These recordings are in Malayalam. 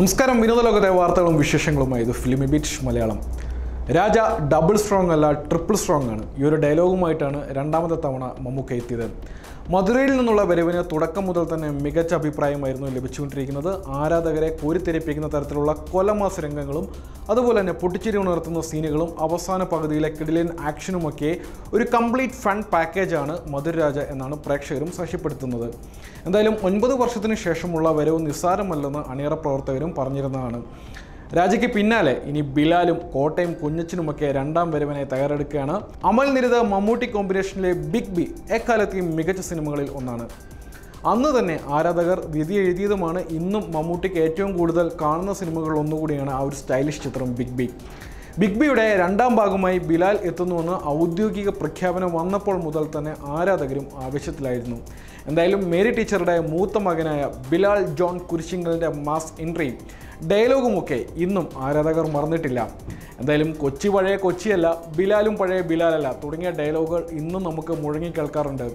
നമസ്കാരം. വിനോദ ലോകത്തെ വാർത്തകളും വിശേഷങ്ങളുമായി ഇത് filmy beat Malayalam. Raja double strong അല്ല ട്രിപ്പിൾ സ്ട്രോങ് ആണ്. ഈ ഒരു ഡയലോഗുമായിട്ടാണ് രണ്ടാമത്തെ തവണ മമ്മൂക്ക എത്തിയത്. മധുരയിൽ നിന്നുള്ള വരവിന് തുടക്കം മുതൽ തന്നെ മികച്ച അഭിപ്രായമായിരുന്നു ലഭിച്ചുകൊണ്ടിരിക്കുന്നത്. ആരാധകരെ കോരിത്തെരിപ്പിക്കുന്ന തരത്തിലുള്ള കൊലമാസ രംഗങ്ങളും അതുപോലെ തന്നെ പൊട്ടിച്ചിരി ഉണർത്തുന്ന സീനുകളും അവസാന പകുതിയിലെ കിടിലൻ ആക്ഷനുമൊക്കെ ഒരു കംപ്ലീറ്റ് ഫൺ പാക്കേജാണ് മധുരരാജ എന്നാണ് പ്രേക്ഷകരും സാക്ഷ്യപ്പെടുത്തുന്നത്. എന്തായാലും ഒൻപത് വർഷത്തിന് ശേഷമുള്ള വരവ് നിസ്സാരമല്ലെന്ന് അണിയറ പ്രവർത്തകരും പറഞ്ഞിരുന്നതാണ്. രാജയ്ക്ക് പിന്നാലെ ഇനി ബിലാലും കോട്ടയം കുഞ്ഞച്ചനുമൊക്കെ രണ്ടാം വരവിനെ തയ്യാറെടുക്കുകയാണ്. അമൽ നിരുത മമ്മൂട്ടി കോമ്പിനേഷനിലെ ബിഗ് ബി എക്കാലത്തെയും മികച്ച സിനിമകളിൽ ഒന്നാണ്. അന്ന് തന്നെ ആരാധകർ വിധി എഴുതിയതുമാണ് ഇന്നും മമ്മൂട്ടിക്ക് ഏറ്റവും കൂടുതൽ കാണുന്ന സിനിമകളിൽ ഒന്നുകൂടിയാണ് ആ ഒരു സ്റ്റൈലിഷ് ചിത്രം ബിഗ് ബി. ബിഗ് ബിയുടെ രണ്ടാം ഭാഗമായി ബിലാൽ എത്തുന്നുവെന്ന് ഔദ്യോഗിക പ്രഖ്യാപനം വന്നപ്പോൾ മുതൽ തന്നെ ആരാധകരും ആവശ്യത്തിലായിരുന്നു എന്തായാലും മേരി ടീച്ചറുടെ മൂത്ത മകനായ ബിലാൽ ജോൺ കുരിശിങ്കലിന്റെ മാസ് എൻട്രിയും ഡയലോഗുമൊക്കെ ഇന്നും ആരാധകർ മറന്നിട്ടില്ല. എന്തായാലും കൊച്ചി പഴയ കൊച്ചിയല്ല ബിലാലും പഴയ ബിലാലല്ല തുടങ്ങിയ ഡയലോഗുകൾ ഇന്നും നമുക്ക് മുഴങ്ങി കേൾക്കാറുണ്ട്.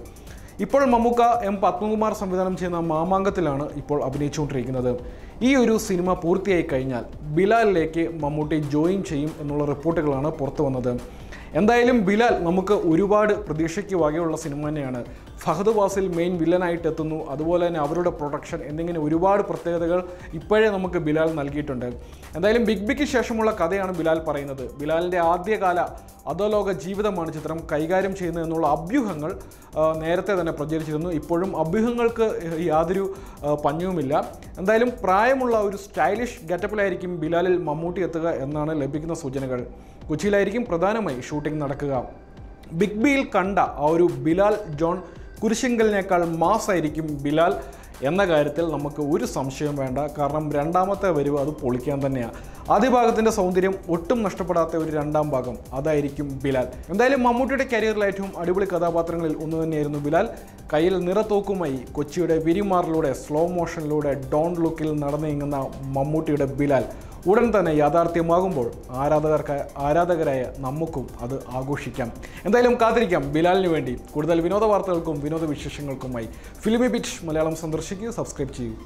ഇപ്പോൾ മമ്മൂക്ക എം പത്മകുമാർ സംവിധാനം ചെയ്യുന്ന മാമാങ്കത്തിലാണ് ഇപ്പോൾ അഭിനയിച്ചുകൊണ്ടിരിക്കുന്നത്. ഈ ഒരു സിനിമ പൂർത്തിയായി കഴിഞ്ഞാൽ ബിലാലിലേക്ക് മമ്മൂട്ടി ജോയിൻ ചെയ്യും എന്നുള്ള റിപ്പോർട്ടുകളാണ് പുറത്തു വന്നത്. എന്തായാലും ബിലാൽ നമുക്ക് ഒരുപാട് പ്രതീക്ഷയ്ക്ക് വകയുള്ള സിനിമ തന്നെയാണ്. ഫഹദ് വാസിൽ മെയിൻ വില്ലനായിട്ട് എത്തുന്നു. അതുപോലെ തന്നെ അവരുടെ പ്രൊഡക്ഷൻ എന്നിങ്ങനെ ഒരുപാട് പ്രത്യേകതകൾ ഇപ്പോഴേ നമുക്ക് ബിലാൽ നൽകിയിട്ടുണ്ട്. എന്തായാലും ബിഗ് ബിക്ക് ശേഷമുള്ള കഥയാണ് ബിലാൽ പറയുന്നത്. ബിലാലിന്റെ ആദ്യകാല അധോലോക ജീവിതമാണ് ചിത്രം കൈകാര്യം ചെയ്യുന്നത് എന്നുള്ള അഭ്യൂഹങ്ങൾ നേരത്തെ തന്നെ പ്രചരിച്ചിരുന്നു. ഇപ്പോഴും അഭ്യൂഹങ്ങൾക്ക് യാതൊരു പഞ്ഞവുമില്ല. എന്തായാലും പ്രായമുള്ള ഒരു സ്റ്റൈലിഷ് ഗെറ്റപ്പിലായിരിക്കും ബിലാലിൽ മമ്മൂട്ടി എത്തുക എന്നാണ് ലഭിക്കുന്ന സൂചനകൾ. കൊച്ചിയിലായിരിക്കും പ്രധാനമായി ഷൂട്ടിംഗ് നടക്കുക. ബിഗ് ബിയിൽ കണ്ട ആ ഒരു ബിലാൽ ജോൺ കുരിശിങ്കലിനേക്കാൾ മാസ് ആയിരിക്കും ബിലാൽ എന്ന കാര്യത്തിൽ നമുക്ക് ഒരു സംശയം വേണ്ട. കാരണം രണ്ടാമത്തെ വരിവ് അത് പൊളിക്കാൻ തന്നെയാണ് ആദ്യ ഭാഗത്തിന്റെ സൗന്ദര്യം ഒട്ടും നഷ്ടപ്പെടാത്ത ഒരു രണ്ടാം ഭാഗം. അതായിരിക്കും ബിലാൽ. എന്തായാലും മമ്മൂട്ടിയുടെ കരിയറിൽ ഏറ്റവും അടിപൊളി കഥാപാത്രങ്ങളിൽ ഒന്ന് തന്നെയായിരുന്നു ബിലാൽ. കയ്യിൽ നിറത്തോക്കുമായി കൊച്ചിയുടെ വിരിമാറിലൂടെ സ്ലോ മോഷനിലൂടെ ഡോൺ ലുക്കിൽ നടന്നു നീങ്ങുന്ന മമ്മൂട്ടിയുടെ ബിലാൽ. ഉടൻ തന്നെ യാഥാർത്ഥ്യമാകുമ്പോൾ ആരാധകർക്ക് ആരാധകരായ നമുക്കും അത് ആഘോഷിക്കാം. എന്തായാലും കാത്തിരിക്കാം. ബിലാലിന് വേണ്ടി കൂടുതൽ വിനോദ വാർത്തകൾക്കും വിനോദ വിശേഷങ്ങൾക്കുമായി ഫിലിമി ബിറ്റ് മലയാളം സന്ദർശിക്കുക. സബ്സ്ക്രൈബ് ചെയ്യൂ.